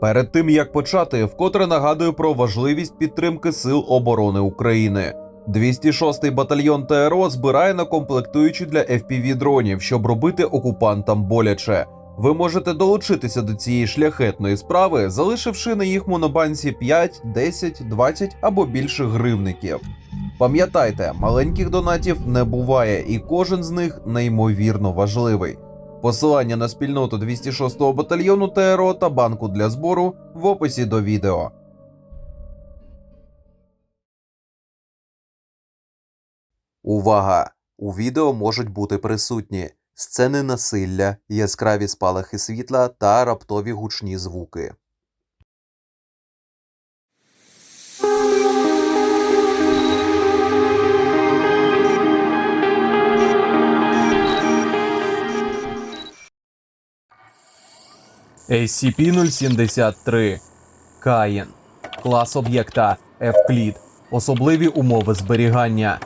Перед тим як почати, вкотре нагадую про важливість підтримки Сил оборони України. 206-й батальйон ТРО збирає на комплектуючі для FPV дронів, щоб робити окупантам боляче. Ви можете долучитися до цієї шляхетної справи, залишивши на їх монобанці 5, 10, 20 або більше гривників. Пам'ятайте, маленьких донатів не буває, і кожен з них неймовірно важливий. Посилання на спільноту 206-го батальйону ТРО та банку для збору в описі до відео. Увага! У відео можуть бути присутні сцени насилля, яскраві спалахи світла та раптові гучні звуки. SCP-073 Каїн Клас об'єкта Евклід Особливі умови зберігання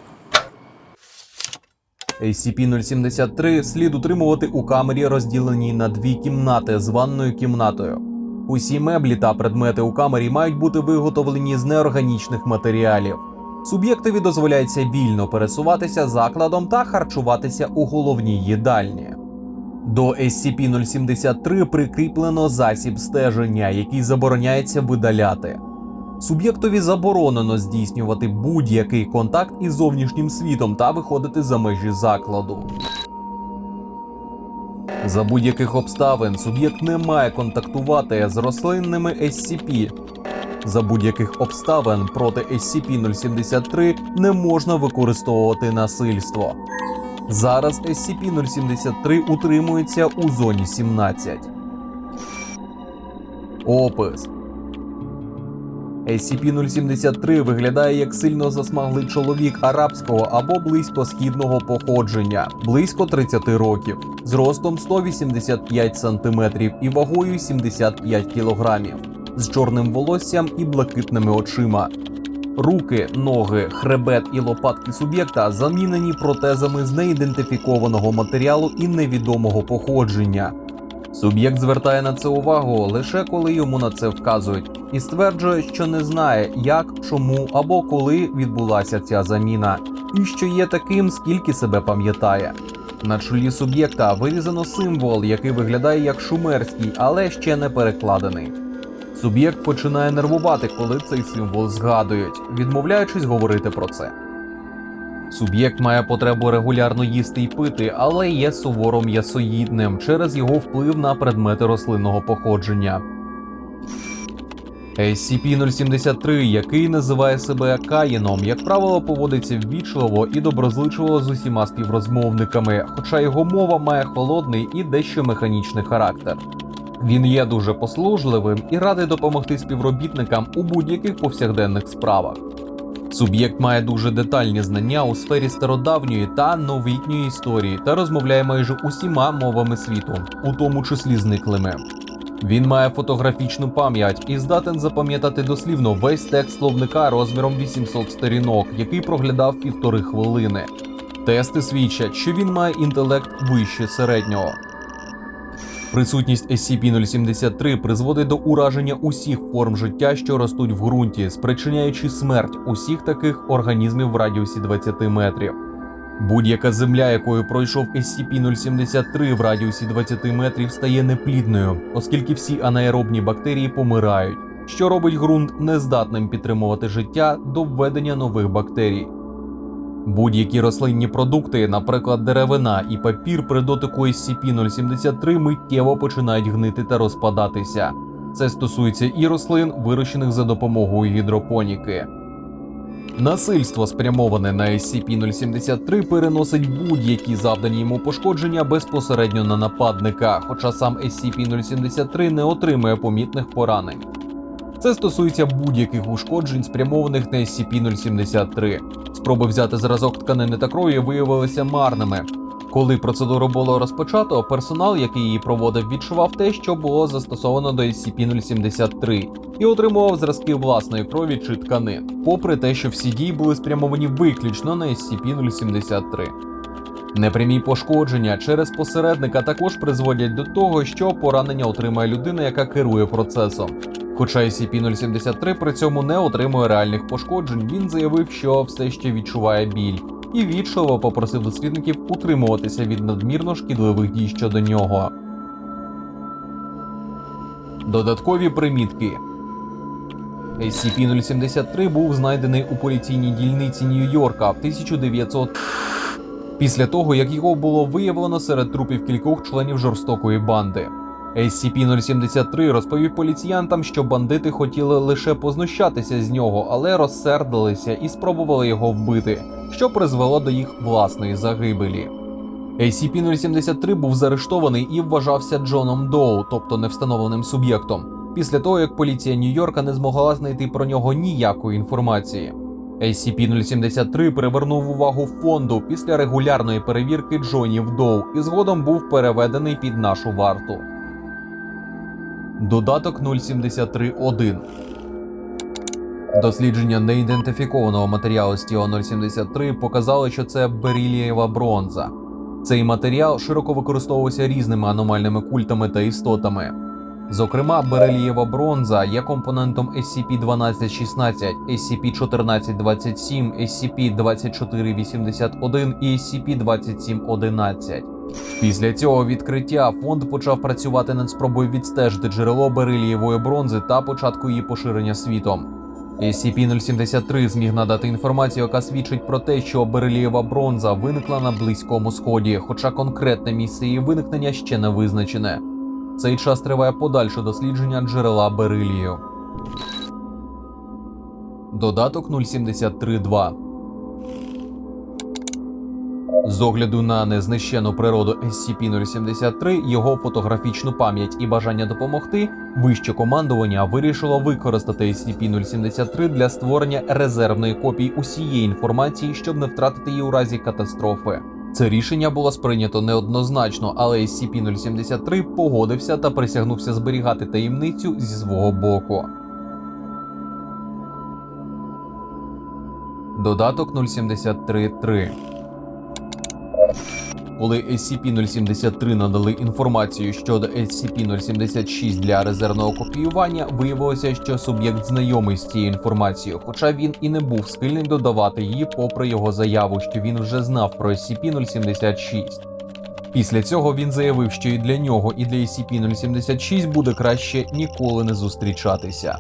SCP-073 слід утримувати у камері, розділеній на дві кімнати з ванною кімнатою. Усі меблі та предмети у камері мають бути виготовлені з неорганічних матеріалів. Суб'єктові дозволяється вільно пересуватися закладом та харчуватися у головній їдальні. До SCP-073 прикріплено засіб стеження, який забороняється видаляти. Суб'єктові заборонено здійснювати будь-який контакт із зовнішнім світом та виходити за межі закладу. За будь-яких обставин суб'єкт не має контактувати з рослинними SCP. За будь-яких обставин проти SCP-073 не можна використовувати насильство. Зараз SCP-073 утримується у зоні 17. Опис SCP-073 виглядає як сильно засмаглий чоловік арабського або близькосхідного походження, близько 30 років, з ростом 185 см і вагою 75 кг, з чорним волоссям і блакитними очима. Руки, ноги, хребет і лопатки суб'єкта замінені протезами з неідентифікованого матеріалу і невідомого походження. Суб'єкт звертає на це увагу лише коли йому на це вказують, і стверджує, що не знає, як, чому або коли відбулася ця заміна, і що є таким, скільки себе пам'ятає. На чолі суб'єкта вирізано символ, який виглядає як шумерський, але ще не перекладений. Суб'єкт починає нервувати, коли цей символ згадують, відмовляючись говорити про це. Суб'єкт має потребу регулярно їсти і пити, але є суворо м'ясоїдним через його вплив на предмети рослинного походження. SCP-073, який називає себе Каїном, як правило, поводиться ввічливо і доброзичливо з усіма співрозмовниками, хоча його мова має холодний і дещо механічний характер. Він є дуже послужливим і радий допомогти співробітникам у будь-яких повсякденних справах. Суб'єкт має дуже детальні знання у сфері стародавньої та новітньої історії та розмовляє майже усіма мовами світу, у тому числі зниклими. Він має фотографічну пам'ять і здатен запам'ятати дослівно весь текст словника розміром 800 сторінок, який проглядав півтори хвилини. Тести свідчать, що він має інтелект вище середнього. Присутність SCP-073 призводить до ураження усіх форм життя, що ростуть в ґрунті, спричиняючи смерть усіх таких організмів в радіусі 20 метрів. Будь-яка земля, якою пройшов SCP-073 в радіусі 20 метрів, стає неплідною, оскільки всі анаеробні бактерії помирають, що робить ґрунт нездатним підтримувати життя до введення нових бактерій. Будь-які рослинні продукти, наприклад, деревина і папір при дотику SCP-073 миттєво починають гнити та розпадатися. Це стосується і рослин, вирощених за допомогою гідропоніки. Насильство, спрямоване на SCP-073, переносить будь-які завдані йому пошкодження безпосередньо на нападника, хоча сам SCP-073 не отримує помітних поранень. Це стосується будь-яких ушкоджень, спрямованих на SCP-073. Спроби взяти зразок тканини та крові виявилися марними. Коли процедуру було розпочато, персонал, який її проводив, відчував те, що було застосовано до SCP-073, і отримував зразки власної крові чи тканин, попри те, що всі дії були спрямовані виключно на SCP-073. Непрямі пошкодження через посередника також призводять до того, що поранення отримає людина, яка керує процесом. Хоча SCP-073 при цьому не отримує реальних пошкоджень, він заявив, що все ще відчуває біль, і вічливо попросив дослідників утримуватися від надмірно шкідливих дій щодо нього. Додаткові примітки. SCP-073 був знайдений у поліційній дільниці Нью-Йорка в 1900 після того, як його було виявлено серед трупів кількох членів жорстокої банди. SCP-073 розповів поліціянтам, що бандити хотіли лише познущатися з нього, але розсердилися і спробували його вбити, що призвело до їх власної загибелі. SCP-073 був заарештований і вважався Джоном Доу, тобто невстановленим суб'єктом, після того як поліція Нью-Йорка не змогла знайти про нього ніякої інформації. SCP-073 привернув увагу фонду після регулярної перевірки Джонів Доу і згодом був переведений під нашу варту. Додаток 073.1 Дослідження неідентифікованого матеріалу з тіла 073 показали, що це берілієва бронза. Цей матеріал широко використовувався різними аномальними культами та істотами. Зокрема, берелієва бронза є компонентом SCP-1216, SCP-1427, SCP-2481 і SCP-2711. Після цього відкриття фонд почав працювати над спробою відстежити джерело берилієвої бронзи та початку її поширення світом. SCP-073 зміг надати інформацію, яка свідчить про те, що берилієва бронза виникла на Близькому Сході, хоча конкретне місце її виникнення ще не визначене. Цей час триває подальше дослідження джерела берилію. Додаток 073.2 з огляду на незнищену природу SCP-073, його фотографічну пам'ять і бажання допомогти, вище командування вирішило використати SCP-073 для створення резервної копії усієї інформації, щоб не втратити її у разі катастрофи. Це рішення було сприйнято неоднозначно, але SCP-073 погодився та присягнувся зберігати таємницю зі свого боку. Додаток 073.3 коли SCP-073 надали інформацію щодо SCP-076 для резервного копіювання, виявилося, що суб'єкт знайомий з цією інформацією, хоча він і не був схильний додавати її, попри його заяву, що він вже знав про SCP-076. Після цього він заявив, що і для нього, і для SCP-076 буде краще ніколи не зустрічатися.